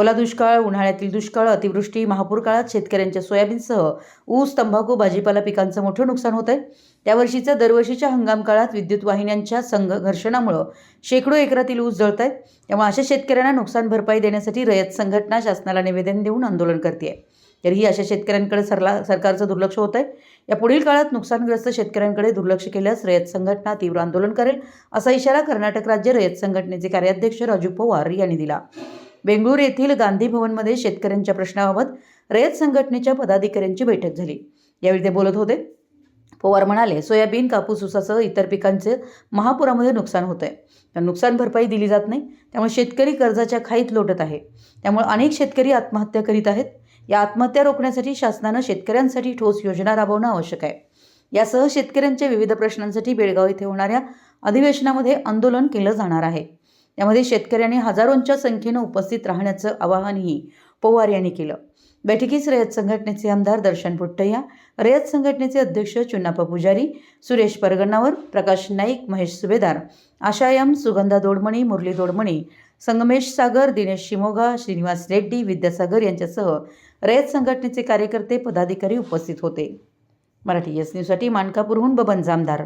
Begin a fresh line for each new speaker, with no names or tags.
ओला दुष्काळ उन्हाळ्यातील दुष्काळ अतिवृष्टी महापूर काळात शेतकऱ्यांच्या सोयाबीनसह ऊस तंबाखू भाजीपाला पिकांचं मोठं नुकसान होत आहे त्यावर्षीचं दरवर्षीच्या हंगाम काळात विद्युत वाहिन्यांच्या संघ घर्षणामुळं शेकडो एकरातील ऊस जळत आहेत त्यामुळे अशा शेतकऱ्यांना नुकसान भरपाई देण्यासाठी रयत संघटना शासनाला निवेदन देऊन आंदोलन करते तरीही अशा शेतकऱ्यांकडे सरला सरकारचं दुर्लक्ष होत आहे या पुढील काळात नुकसानग्रस्त शेतकऱ्यांकडे दुर्लक्ष केल्यास रयत संघटना तीव्र आंदोलन करेल असा इशारा कर्नाटक राज्य रयत संघटनेचे कार्याध्यक्ष राजू पवार यांनी दिला. बेंगळूर येथील गांधी भवनमध्ये शेतकऱ्यांच्या प्रश्नाबाबत रयत संघटनेच्या पदाधिकाऱ्यांची बैठक झाली. यावेळी ते बोलत होते. पवार म्हणाले सोयाबीन कापूस ऊसासह इतर पिकांचे महापुरामध्ये नुकसान होत आहे तर नुकसान भरपाई दिली जात नाही. त्यामुळे शेतकरी कर्जाच्या खाईत लोटत आहे. त्यामुळे अनेक शेतकरी आत्महत्या करीत आहेत. या आत्महत्या रोखण्यासाठी शासनानं शेतकऱ्यांसाठी ठोस योजना राबवणं आवश्यक आहे. यासह शेतकऱ्यांच्या विविध प्रश्नांसाठी बेळगाव येथे होणाऱ्या अधिवेशनामध्ये आंदोलन केलं जाणार आहे. यामध्ये शेतकऱ्यांनी हजारोंच्या संख्येनं उपस्थित राहण्याचं आवाहनही पवार यांनी केलं. बैठकीस रयत संघटनेचे आमदार दर्शन पुट्टय्या रयत संघटनेचे अध्यक्ष चुन्नाप्पा पुजारी सुरेश परगणावर प्रकाश नाईक महेश सुभेदार आशायम सुगंधा दोडमणी मुरली दोडमणी संगमेश सागर दिनेश शिमोगा श्रीनिवास रेड्डी विद्यासागर यांच्यासह रयत संघटनेचे कार्यकर्ते पदाधिकारी उपस्थित होते. मराठी एस न्यूजसाठी मानकापूरहून बबन जामदार.